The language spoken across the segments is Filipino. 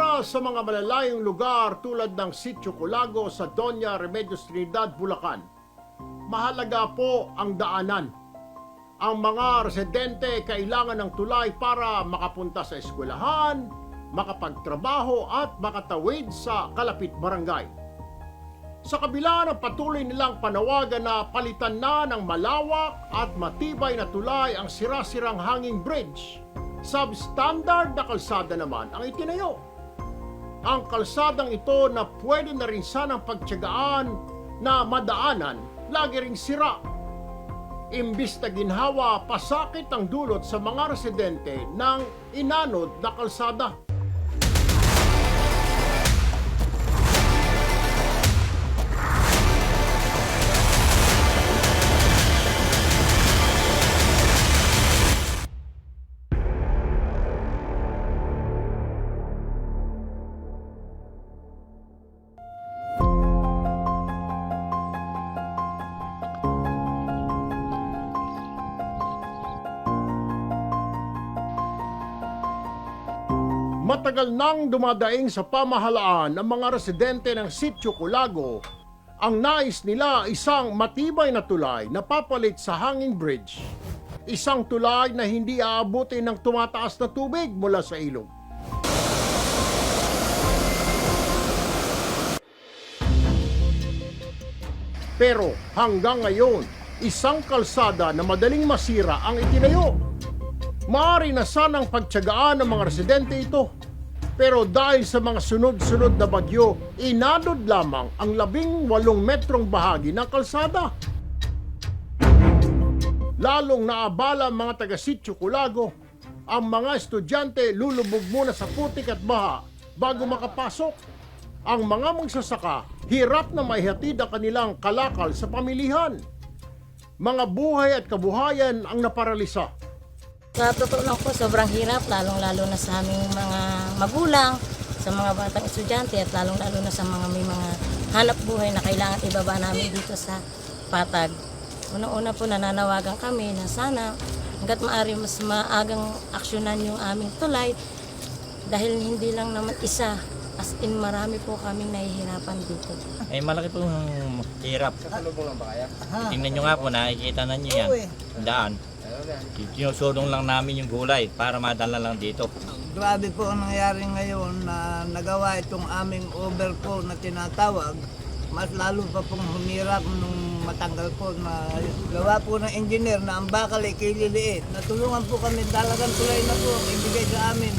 Para sa mga malalayong lugar tulad ng Sitio Culago sa Doña Remedios Trinidad, Bulacan, mahalaga po ang daanan. Ang mga residente kailangan ng tulay para makapunta sa eskwelahan, makapagtrabaho at makatawid sa kalapit barangay. Sa kabila ng patuloy nilang panawagan na palitan na ng malawak at matibay na tulay ang sira-sirang hanging bridge, substandard na kalsada naman ang itinayo. Ang kalsadang ito na pwede na rin sanang pagtyagaan na madaanan, lagi ring sira. Imbis na ginhawa, pasakit ang dulot sa mga residente ng inanod na kalsada. Matagal nang dumadaing sa pamahalaan ng mga residente ng Sitio Culago. Ang nais nila isang matibay na tulay na papalit sa hanging bridge. Isang tulay na hindi aabutin ng tumataas na tubig mula sa ilog. Pero hanggang ngayon, isang kalsada na madaling masira ang itinayo. Maaari na sanang pagtyagaan ng mga residente ito. Pero dahil sa mga sunod-sunod na bagyo, inadod lamang ang labing walong metrong bahagi ng kalsada. Lalong naabala ang mga taga-sityo Culago. Ang mga estudyante lulubog muna sa putik at baha bago makapasok. Ang mga magsasaka, hirap na maihatid ang kanilang kalakal sa pamilihan. Mga buhay at kabuhayan ang naparalisa. Sa totoo lang po, sobrang hirap, lalong-lalo na sa aming mga magulang, sa mga batang estudyante, at lalong-lalo na sa mga may mga hanap buhay na kailangan ibaba namin dito sa patag. Una-una po nananawagan kami na sana hanggat maaari mas maagang aksyonan yung aming tulay dahil hindi lang naman isa, as in marami po kaming nahihirapan dito. Eh, malaki pong hirap. Tingnan nyo nga po, nakikita na nyo yan. Daan. Sinusulong lang namin yung gulay para madala lang dito. Grabe po ang nangyari ngayon na nagawa itong aming overflow na tinatawag. Mas lalo pa pong humirap nung matanggal po na gawa po ng engineer na ang bakal ay kililiit. Natulungan po kami talagang tulay na po ibigay sa amin.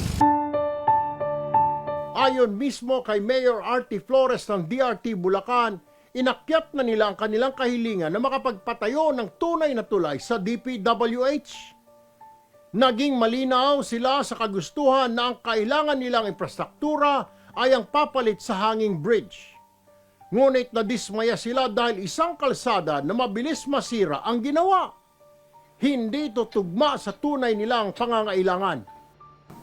Ayon mismo kay Mayor Artie Flores ng DRT Bulacan, inakyat na nila ang kanilang kahilingan na makapagpatayo ng tunay na tulay sa DPWH. Naging malinaw sila sa kagustuhan na ang kailangan nilang infrastruktura ay ang papalit sa hanging bridge. Ngunit nadismaya sila dahil isang kalsada na mabilis masira ang ginawa. Hindi tutugma sa tunay nilang pangangailangan.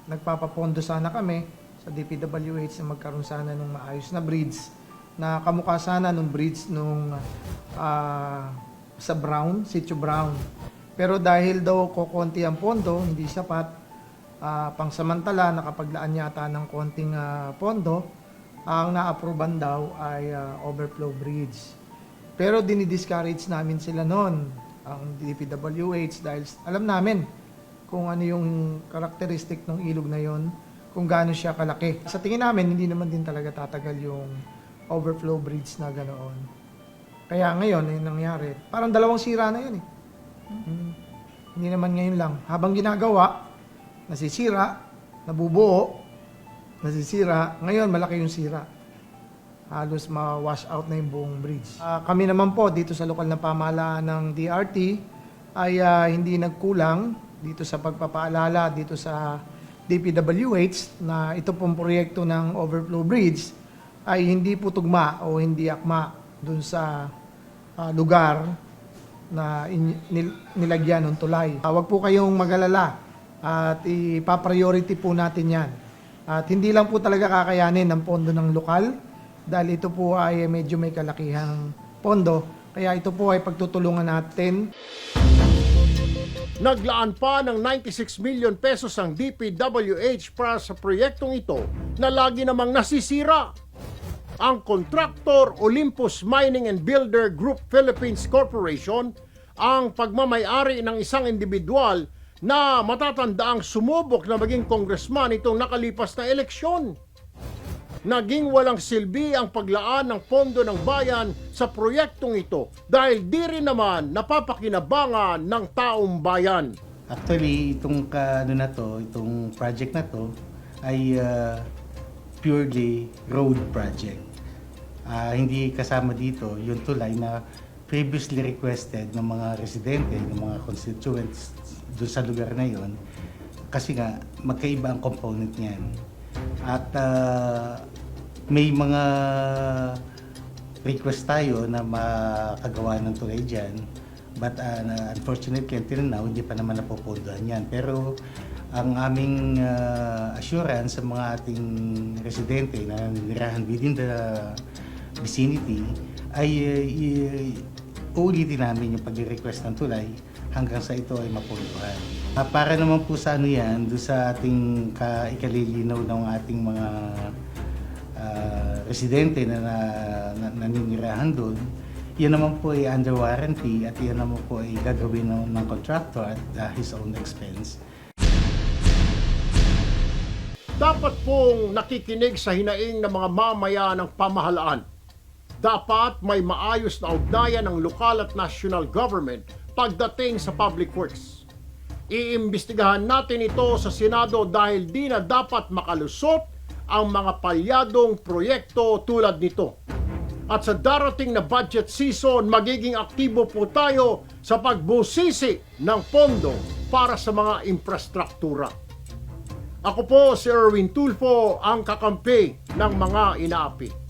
nagpapapondo sana kami sa DPWH na magkaroon sana ng maayos na bridge na kamukha sana nung bridge nung ah, sa Brown, Sitio Brown. Pero dahil daw kokonti ang pondo, hindi sapat, ah, pangsamantala nakapaglaan yata ng konting ah, pondo, ang na-approvean daw ay ah, overflow bridge. Pero dinidiscourage namin sila noon, ang DPWH, dahil alam namin kung ano yung karakteristik ng ilog na yon, kung gaano siya kalaki. Sa tingin namin, hindi naman din talaga tatagal yung overflow bridge na ganoon. Kaya ngayon, yung nangyari, parang dalawang sira na yun eh. Hmm. Hindi naman ngayon lang. Habang ginagawa, nasisira, nabubuo, nasisira, ngayon malaki yung sira. Halos ma-wash out na yung buong bridge. Ah, kami naman po dito sa lokal na pamahalaan ng DRT ay ah, hindi nagkulang dito sa pagpapaalala dito sa DPWH na ito pong proyekto ng overflow bridge ay hindi po tugma o hindi akma dun sa ah, lugar na in- nil- nilagyan ng tulay. Ah, Huwag po kayong magalala at ipapriority po natin yan. At hindi lang po talaga kakayanin ng pondo ng lokal dahil ito po ay medyo may kalakihang pondo. Kaya ito po ay pagtutulungan natin Naglaan pa ng 96 million pesos ang DPWH para sa proyektong ito na lagi namang nasisira. Ang kontraktor Olympus Mining and Builder Group Philippines Corporation ang pagmamayari ng isang individual na matatandaang sumubok na maging congressman itong nakalipas na eleksyon. Naging walang silbi ang paglaan ng pondo ng bayan sa proyektong ito dahil di rin naman napapakinabangan ng taong bayan. Actually, itong ka, ano na to, itong project na to ay uh, purely road project. Ah, hindi kasama dito yung tulay na previously requested ng mga residente, ng mga constituents doon sa lugar na yon kasi nga magkaiba ang component niyan. At ah, may mga request tayo na makagawa ng tulay dyan. But uh, na- unfortunately, until now, hindi pa naman napopondohan yan. Pero ang aming uh, assurance sa mga ating residente na nanirahan within the vicinity ay uh, uulitin namin yung pag-request ng tulay hanggang sa ito ay mapunduhan. Ah, para naman po sa ano yan, doon sa ating ka ikalilinaw ng ating mga ah, residente na, na, na naninirahan doon, yan naman po ay under warranty at yan naman po ay gagawin ng, ng contractor at ah, his own expense. Dapat pong nakikinig sa hinaing ng mga mamaya ng pamahalaan. Dapat may maayos na ugnayan ng lokal at national government pagdating sa public works. Iimbestigahan natin ito sa Senado dahil di na dapat makalusot ang mga palyadong proyekto tulad nito. At sa darating na budget season, magiging aktibo po tayo sa pagbusisi ng pondo para sa mga infrastruktura. Ako po si Erwin Tulfo, ang kakampi ng mga inaapi.